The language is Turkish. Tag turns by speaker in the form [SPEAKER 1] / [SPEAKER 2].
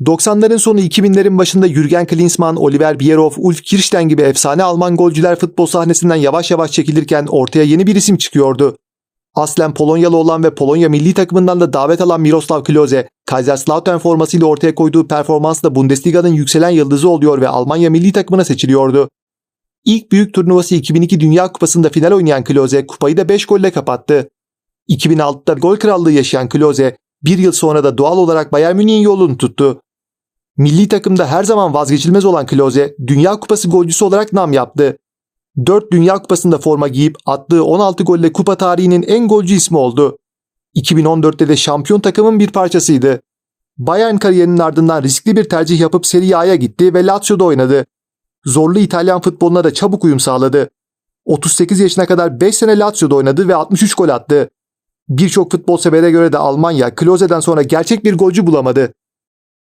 [SPEAKER 1] 90'ların sonu 2000'lerin başında Jürgen Klinsmann, Oliver Bierhoff, Ulf Kirsten gibi efsane Alman golcüler futbol sahnesinden yavaş yavaş çekilirken ortaya yeni bir isim çıkıyordu. Aslen Polonyalı olan ve Polonya milli takımından da davet alan Miroslav Klose, Kaiserslautern formasıyla ortaya koyduğu performansla Bundesliga'nın yükselen yıldızı oluyor ve Almanya milli takımına seçiliyordu. İlk büyük turnuvası 2002 Dünya Kupası'nda final oynayan Klose kupayı da 5 golle kapattı. 2006'da gol krallığı yaşayan Klose bir yıl sonra da doğal olarak Bayern Münih'in yolunu tuttu. Milli takımda her zaman vazgeçilmez olan Klose, Dünya Kupası golcüsü olarak nam yaptı. 4 Dünya Kupası'nda forma giyip attığı 16 golle kupa tarihinin en golcü ismi oldu. 2014'te de şampiyon takımın bir parçasıydı. Bayern kariyerinin ardından riskli bir tercih yapıp Serie A'ya gitti ve Lazio'da oynadı. Zorlu İtalyan futboluna da çabuk uyum sağladı. 38 yaşına kadar 5 sene Lazio'da oynadı ve 63 gol attı. Birçok futbol severe göre de Almanya Klose'den sonra gerçek bir golcü bulamadı.